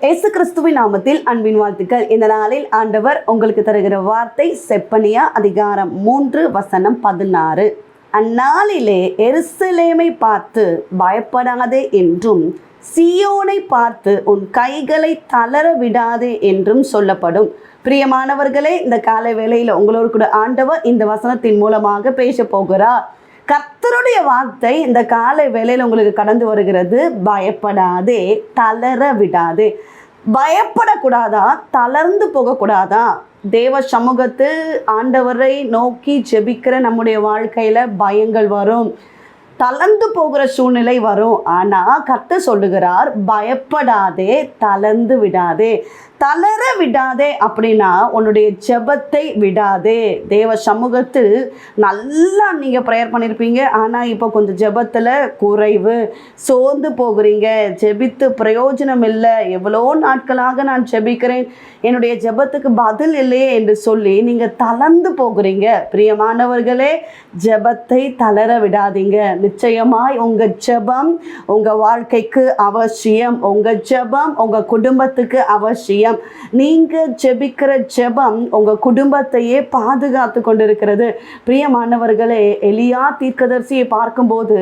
இயேசு கிறிஸ்துவின் நாமத்தில் அன்பின் வாழ்த்துக்கள். இந்த நாளில் ஆண்டவர் உங்களுக்கு தருகிற வார்த்தை செப்பனியா அதிகாரம் மூன்று வசனம் பதினாறு. அந்நாளிலே எருசலேமை பார்த்து பயப்படாதே என்றும் சியோனை பார்த்து உன் கைகளை தளர விடாதே என்றும் சொல்லப்படும். பிரியமானவர்களே இந்த காலை வேளையில் உங்களோடு கூட ஆண்டவர் இந்த வசனத்தின் மூலமாக பேச போகிறார். கர்த்தருடைய வார்த்தை இந்த காலை வேலையில் உங்களுக்கு கடந்து வருகிறது. பயப்படாதே தளர விடாதே. பயப்படக்கூடாதா தளர்ந்து போகக்கூடாதா? தேவ சமூகத்தில் ஆண்டவரை நோக்கி ஜெபிக்கிற நம்முடைய வாழ்க்கையில் பயங்கள் வரும். தளர்ந்து போகிற சூழ்நிலை வரும். ஆனால் கர்த்தர் சொல்லுகிறார் பயப்படாதே தளர்ந்து விடாதே. தளர விடாதே அப்படின்னா உன்னுடைய ஜெபத்தை விடாதே. தேவ சமூகத்தில் நல்லா நீங்கள் ப்ரேயர் பண்ணியிருப்பீங்க ஆனால் இப்போ கொஞ்சம் ஜெபத்தில் குறைவு. சோர்ந்து போகிறீங்க. ஜெபித்து பிரயோஜனம் இல்லை. எவ்வளோ நாட்களாக நான் ஜெபிக்கிறேன். என்னுடைய ஜெபத்துக்கு பதில் இல்லையே என்று சொல்லி நீங்கள் தளர்ந்து போகிறீங்க. பிரியமானவர்களே ஜெபத்தை தளர விடாதீங்க. நிச்சயமாய் உங்கள் ஜெபம் உங்கள் வாழ்க்கைக்கு அவசியம். உங்கள் ஜெபம் உங்கள் குடும்பத்துக்கு அவசியம். நீங்கள் ஜெபிக்கிற ஜெபம் உங்கள் குடும்பத்தையே பாதுகாத்து கொண்டிருக்கிறது. பிரியமானவர்களே எலியா தீர்க்கதரிசியை பார்க்கும்போது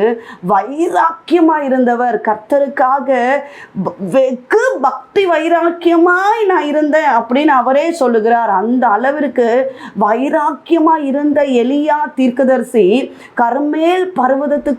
வைராக்கியமாக இருந்தவர். கர்த்தருக்காக வெகு பக்தி வைராக்கியமாய் நான் இருந்தேன் அப்படின்னு அவரே சொல்லுகிறார். அந்த அளவிற்கு வைராக்கியமாக இருந்த எலியா தீர்க்கதரிசி கர்மேல் பர்வதத்துக்கு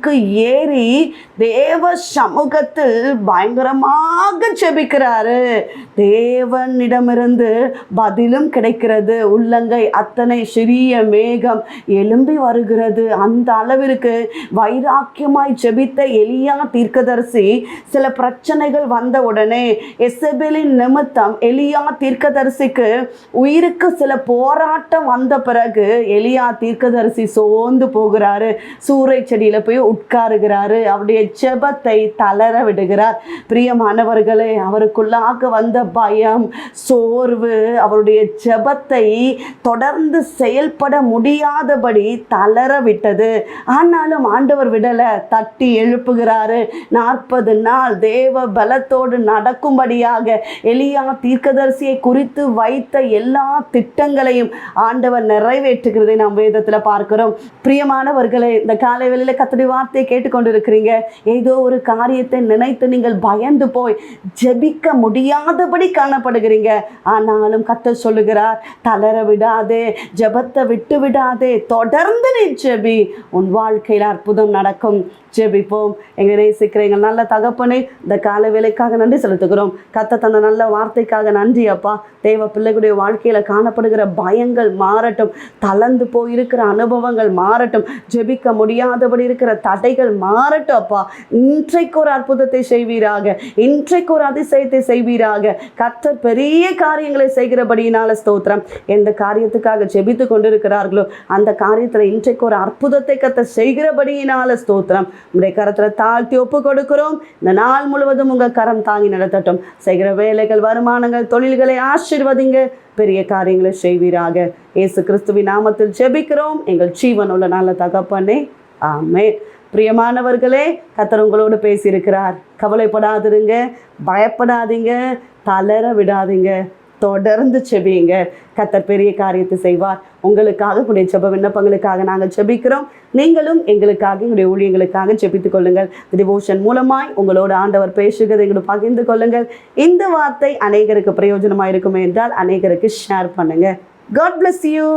ஏறி தேவ சமூகத்தில் பயங்கரமாக செபிக்கிறாரு. தேவனிடமிருந்து பதிலும் கிடைக்கிறது. உள்ளங்கை அத்தனை சிறிய மேகம் எழும்பி வருகிறது. அந்த அளவிற்கு வைராக்கியமாய் செபித்த எலியா தீர்க்கதரிசி சில பிரச்சனைகள் வந்த உடனே எசபெலின் நிமித்தம் எலியா தீர்க்கதரிசிக்கு உயிருக்கு சில போராட்டம் வந்த பிறகு எலியா தீர்க்கதரிசி சோர்ந்து போகிறாரு. சூறை செடியில போய் உட்காருகிறாரு. அவருடைய ஜெபத்தை தளர விடுகிறார். பிரியமானவர்களே அவருக்குள்ளாக வந்த பயம் சோர்வு அவருடைய ஜெபத்தை தொடர்ந்து செயல்பட முடியாதபடி தளர விட்டது. ஆனாலும் ஆண்டவர் விடலை தட்டி எழுப்புகிறாரு. நாற்பது நாள் தேவ பலத்தோடு நடக்கும்படியாக எளியா தீர்க்கதரிசியை குறித்து வைத்த எல்லா திட்டங்களையும் ஆண்டவர் நிறைவேற்றுகிறதை நாம் வேதத்தில் பார்க்கிறோம். பிரியமானவர்களே இந்த காலை வெளியில் கத்தடி வார்த்தையை கேட்டுக்கொண்டிருக்கிறீங்க. ஏதோ ஒரு காரியத்தை நினைத்து நீங்கள் பயந்து போய் ஜெபிக்க முடியாதபடி காணப்படுகிறீங்க. ஆனாலும் கத்த சொல்லுகிறார் தளர விடாதே ஜெபத்தை விட்டு விடாதே தொடர்ந்து நீ ஜெபி. உன் வாழ்க்கையில் அற்புதம் நடக்கும். ஜெபிப்போம். எங்கள் நேசிக்கிற எங்கள் நல்ல தகப்பனே இந்த கால வேலைக்காக நன்றி செலுத்துகிறோம். கத்த தந்த நல்ல வார்த்தைக்காக நன்றி அப்பா. தேவ பிள்ளைகளுடைய வாழ்க்கையில் காணப்படுகிற பயங்கள் மாறட்டும். தளர்ந்து போயிருக்கிற அனுபவங்கள் மாறட்டும். ஜெபிக்க முடியாதபடி இருக்கிற தடைகள் மாறட்டும் அப்பா இன்றைக்கு ஒரு அற்புதத்தை செய்வீராக. இன்றைக்கு ஒரு அதிசயத்தை செய்வீராக. கத்தர் பெரிய காரியங்களை செய்கிறபடியினால ஸ்தோத்திரம். எந்த காரியத்துக்காக ஜெபித்து கொண்டிருக்கிறார்களோ அந்த காரியத்தில் இன்றைக்கு ஒரு அற்புதத்தை கத்த செய்கிறபடியினால ஸ்தோத்திரம். உங்களுடைய கரத்தில் தாழ்த்தி ஒப்பு கொடுக்கிறோம் இந்த நாள் முழுவதும் உங்கள் கரம் தாங்கி நடத்தட்டும். செய்கிற வேலைகள் வருமானங்கள் தொழில்களை ஆசிர்வதிங்க. பெரிய காரியங்களை செய்வீராக. இயேசு கிறிஸ்துவின் நாமத்தில் ஜெபிக்கிறோம். எங்கள் ஜீவனுள்ள நல்ல தகப்பனே. ஆமே பிரியமானவர்களே கத்தர் உங்களோடு பேசியிருக்கிறார். கவலைப்படாதிருங்க பயப்படாதீங்க தளர விடாதீங்க தொடர்ந்து செபியுங்க கத்தர் பெரிய காரியத்தை செய்வார். உங்களுக்காக உங்களுடைய செப விண்ணப்பங்களுக்காக நாங்கள் செபிக்கிறோம் நீங்களும் எங்களுக்காக எங்களுடைய ஊழியங்களுக்காக செபித்துக் கொள்ளுங்கள். டிவோஷன் மூலமாய் உங்களோட ஆண்டவர் பேசுகிறதை எங்களோட பகிர்ந்து கொள்ளுங்கள். இந்த வார்த்தை அநேகருக்கு பிரயோஜனமாக இருக்குமே என்றால் அநேகருக்கு ஷேர் பண்ணுங்கள் காட் பிளஸ் யூ